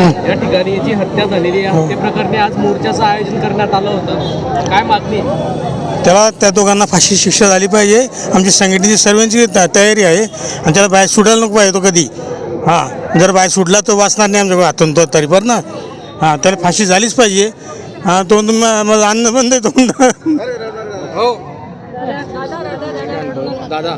या ठिकाणी जी हत्या झालेली आहे हत्ये प्रकरणी आज मोर्चाचं आयोजन करण्यात आलं होतं. काय मागणी? त्याला त्या दोघांना फाशी शिक्षा झाली पाहिजे. आमची संघटनेची सर्वांची त- तयारी आहे. आणि त्याला बाहेर सुटायला नको पाहिजे तो कधी. हां जर बाहेर सुटला तर वाचणार नाही आमच्या हातून तो तरी पण ना? हां त्याला फाशी झालीच पाहिजे. हां तो माझं अन्न बंद आहे तो हो. दादा.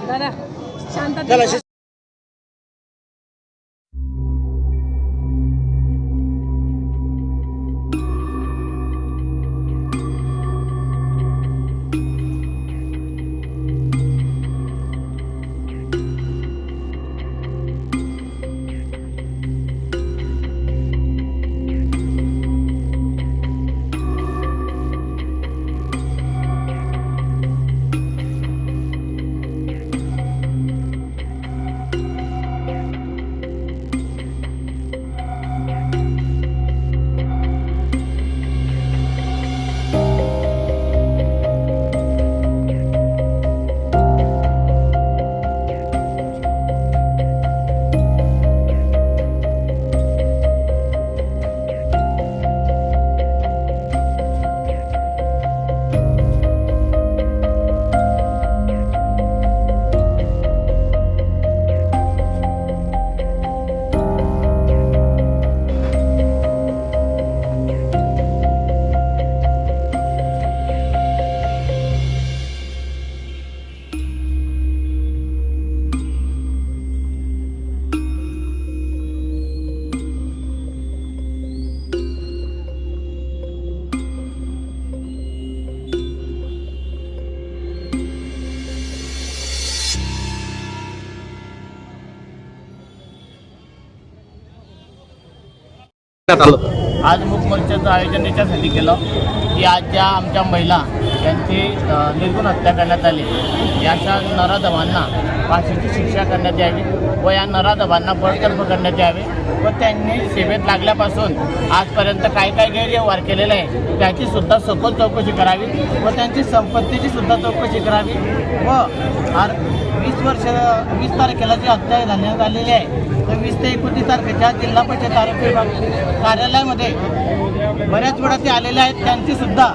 आलं. आज मुखमंत्र्यांचं आयोजन याच्यासाठी केलं. की आज ज्या आमच्या महिला यांची निर्गुण हत्या करण्यात आली याच्या नराधवांना फाशीची शिक्षा करण्यात यावी व या नराधवांना बळकल्प करण्यात यावे व त्यांनी सेवेत लागल्यापासून आजपर्यंत काय काय गैरव्यवहार केलेला आहे त्याची सुद्धा सखोल चौकशी करावी व त्यांची संपत्तीची सुद्धा चौकशी करावी व आर वीस वर्ष वीस तारखेला जी हत्या झाली झालेली आहे तर वीस ते एकोणतीस तारखेच्या जिल्हा परिषद आरोग्य विभाग कार्यालयामध्ये बऱ्याच वेळा ते आलेले आहेत. त्यांची सुद्धा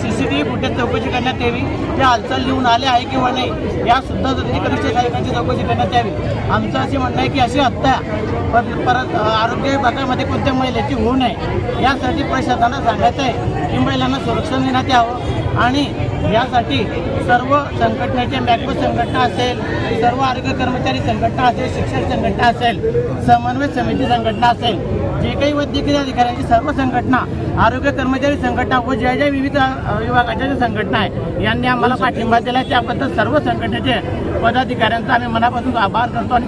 C C T V footage चौकशी करण्यात यावी. ते हालचाल लिहून आले आहे किंवा नाही यासुद्धा कनिष्ठ साहेबांची चौकशी करण्यात यावी. आमचं असे म्हणणं आहे की अशी हत्या पर परत आरोग्य विभागामध्ये कोणत्या महिलेची होऊ नये यासाठी प्रशासनाला सांगायचं आहे की महिलांना संरक्षण देण्यात यावं. आणि यासाठी सर्व संघटनेचे मॅक्रो संघटना असेल सर्व आरोग्य कर्मचारी संघटना असेल शिक्षण संघटना असेल समन्वय समिती संघटना असेल जे काही वैद्यकीय अधिकाऱ्यांची सर्व संघटना आरोग्य कर्मचारी संघटना व ज्या ज्या विविध विभागाच्या ज्या संघटना आहे यांनी आम्हाला पाठिंबा दिला आहे त्याबद्दल सर्व संघटनेचे पदाधिकाऱ्यांचा आम्ही मनापासून आभार करतो आणि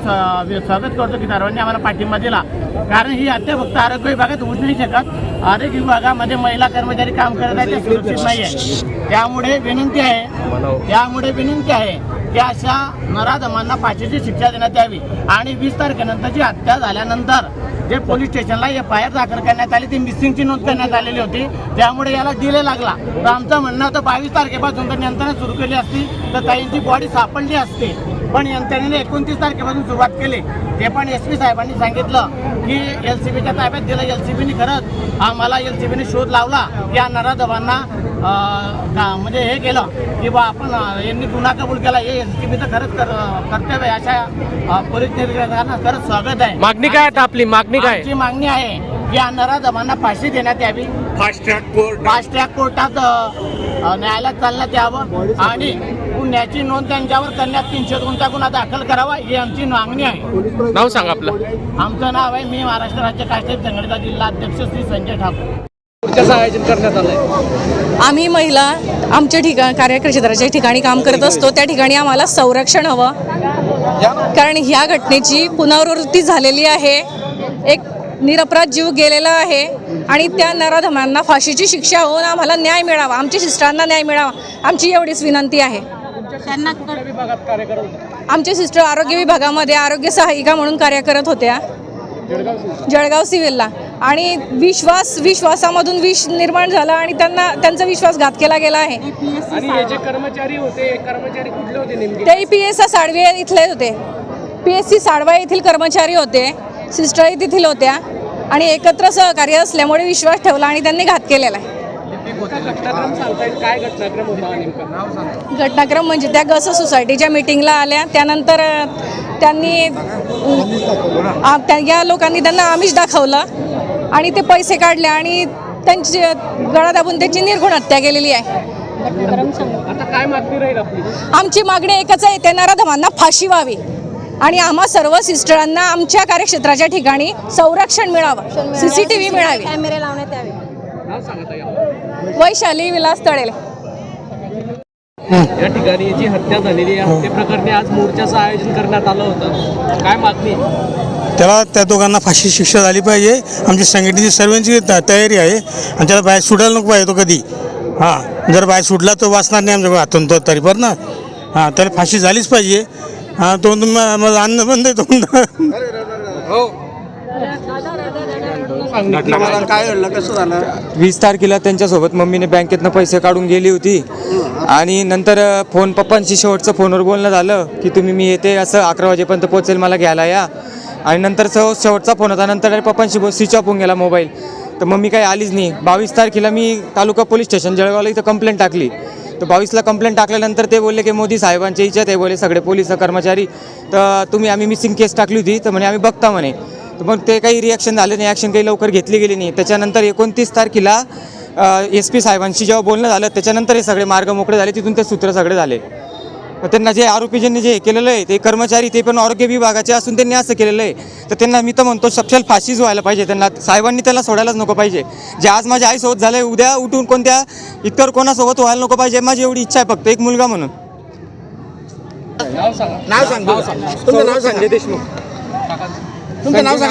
स्वागत करतो की सर्वांनी आम्हाला पाठिंबा दिला. कारण ही हत्या फक्त आरोग्य विभागात होऊ नाही शकत. आरोग्य विभागामध्ये महिला कर्मचारी काम करत आहेत ते सुरक्षित नाही आहे. त्यामुळे विनंती आहे त्यामुळे विनंती आहे की अशा नराधमांना फाशीची शिक्षा देण्यात यावी. आणि वीस तारखेनंतर जी हत्या झाल्यानंतर जे पोलीस स्टेशनला एफ आय आर दाखल करण्यात आली ती मिसिंगची नोंद करण्यात आलेली होती. त्यामुळे याला डिले लागला. तर आमचं म्हणणं होतं बावीस तारखेपासून जर यंत्रणा सुरू केली असती तर ताईंची बॉडी सापडली असती. पण यंत्रणेने एकोणतीस तारखेपासून सुरुवात केली. ते पण एस पी साहेबांनी सांगितलं की एल सी बीच्या ताब्यात दिलं. एल सी बीने खरंच आम्हाला एल सी बीने शोध लावला. या नराधवांना का- म्हणजे हे केलं की बा आपण यांनी गुन्हा कबूल केला. हे एल सी बीचं खरंच कर कर्तव्य अशा पोलीस निरीक्षकांना खरंच स्वागत आहे. मागणी काय आता आपली? मागणी काय? आमची मागणी आहे की या नराधमांना फाशी देण्यात यावी. Fast track court. Fast track कोर्टात न्यायालयात चालण्यात यावं आणि गुन्ह्याची नोंद त्यांच्यावर करण्यात तीनशे दोनचा गुन्हा दाखल करावा ही आमची मागणी आहे. नाव सांग आपलं. आमचं नाव आहे मी महाराष्ट्र राज्य काश्मीर संघटना जिल्हा अध्यक्ष श्री संजय ठाकूर. मोर्चाचं आयोजन करण्यात आलंय. आम्ही महिला आमच्या ठिकाण कार्यक्षेत्राच्या ठिकाणी काम करत असतो. त्या ठिकाणी आम्हाला संरक्षण हवं. कारण ह्या घटनेची पुनरावृत्ती झालेली आहे. एक निरपराध जीव गेलेला आहे. आणि त्या नराधमांना फाशीची शिक्षा होऊन आम्हाला न्याय मिळावा. आमच्या सिस्टरांना न्याय मिळावा. आमची एवढीच विनंती आहे. आमचे सिस्टर आरोग्य विभागामध्ये आरोग्य सहायिका म्हणून कार्य करत होत्या. जळगाव सिव्हिलला. आणि विश्वास विश्वासामधून विष निर्माण झाला आणि त्यांना त्यांचा विश्वासघात केला गेला आहे. आणि हे जे कर्मचारी होते कर्मचारी कुठले होते नेमके? ते पी एस साडवे इथले होते. पी एस सी साडवा येथील कर्मचारी होते सिस्टर तिथील होत्या आणि एकत्र सहकार्य असल्यामुळे विश्वास ठेवला आणि त्यांनी घात केलेला आहे. घटनाक्रम सांगता येईल? काय घटनाक्रम होता नेमका? नाव सांगा. घटनाक्रम म्हणजे त्या गस सोसायटीच्या मिटिंगला आल्या. त्यानंतर त्यांनी या लोकांनी त्यांना आमिष दाखवलं. आणि ते पैसे काढले आणि त्यांची गळा दाबून त्याची निर्घुण हत्या केलेली आहे. आमची मागणी एकच आहे त्या नराधमांना फाशी व्हावी. आणि आम्हा सर्व सिस्टरांना आमच्या कार्यक्षेत्राच्या ठिकाणी संरक्षण मिळावं सीसीटीव्ही मिळावी. कॅमेरे लावण्यात यावे. वैशाली विलास तळेल. या ठिकाणी जी हत्या झालेली आहे हत्ये प्रकरणी आज मोर्चाचं आयोजन करण्यात आलं होतं. काय मागणी? त्याला त्या दोघांना फाशी शिक्षा झाली पाहिजे. आमची संघटनेची सर्वांची तयारी आहे. आणि त्याला बाहेर सुटायला नको पाहिजे तो कधी. हां जर बाहेर सुटला तो वाचणार नाही आमच्या हातून तो तरी पण ना? हां त्याला फाशी झालीच पाहिजे. हां तो तुम्ही माझं अन्न बंद आहे तो वीस तारखेला त्यांच्यासोबत मम्मीने बँकेतनं पैसे काढून गेली होती. आणि नंतर फोन पप्पांशी शेवटचं फोनवर बोलणं झालं की तुम्ही मी येते असं अकरा वाजेपर्यंत पोहोचेल मला घ्यायला या. आणि नंतर शेव शेवटचा फोन होता. नंतर पप्पांशी बोल स्विच ऑफ होऊन गेला मोबाईल. तर मम्मी काही आलीच नाही. बावीस तारखेला मी तालुका पोलीस स्टेशन जळगावला इथं कंप्लेंट टाकली. तर बावीसला कंप्लेंट टाकल्यानंतर ते बोलले की मोदी साहेबांच्या इच्छा ते बोलले सगळे पोलीस कर्मचारी. तर तुम्ही आम्ही मिसिंग केस टाकली होती. तर म्हणे आम्ही बघता. म्हणे तर मग ते काही रिॲक्शन झालं नाही ॲक्शन काही लवकर घेतली गेली नाही. त्याच्यानंतर एकोणतीस तारखेला एस पी साहेबांशी जेव्हा बोलणं झालं त्याच्यानंतर हे सगळे मार्ग मोकळे झाले तिथून ते सूत्र सगळे झाले. त्यांना जे आरोपी ज्यांनी जे हे केलेलं आहे ते कर्मचारी ते पण आरोग्य विभागाचे असून त्यांनी असं केलेलं आहे. तर त्यांना मी तर म्हणतो सपशेल फाशीच व्हायला पाहिजे. त्यांना साहेबांनी त्याला सोडायलाच नको पाहिजे. जे आज माझ्या आईसोबत झालं उद्या उठून कोणत्या इतर कोणासोबत व्हायला नको पाहिजे माझी एवढी इच्छा आहे फक्त. एक मुलगा म्हणून. नाव सांगा. नाव सांग. तुमचं नाव सांग. देशमुख. तुमचं नाव सांगा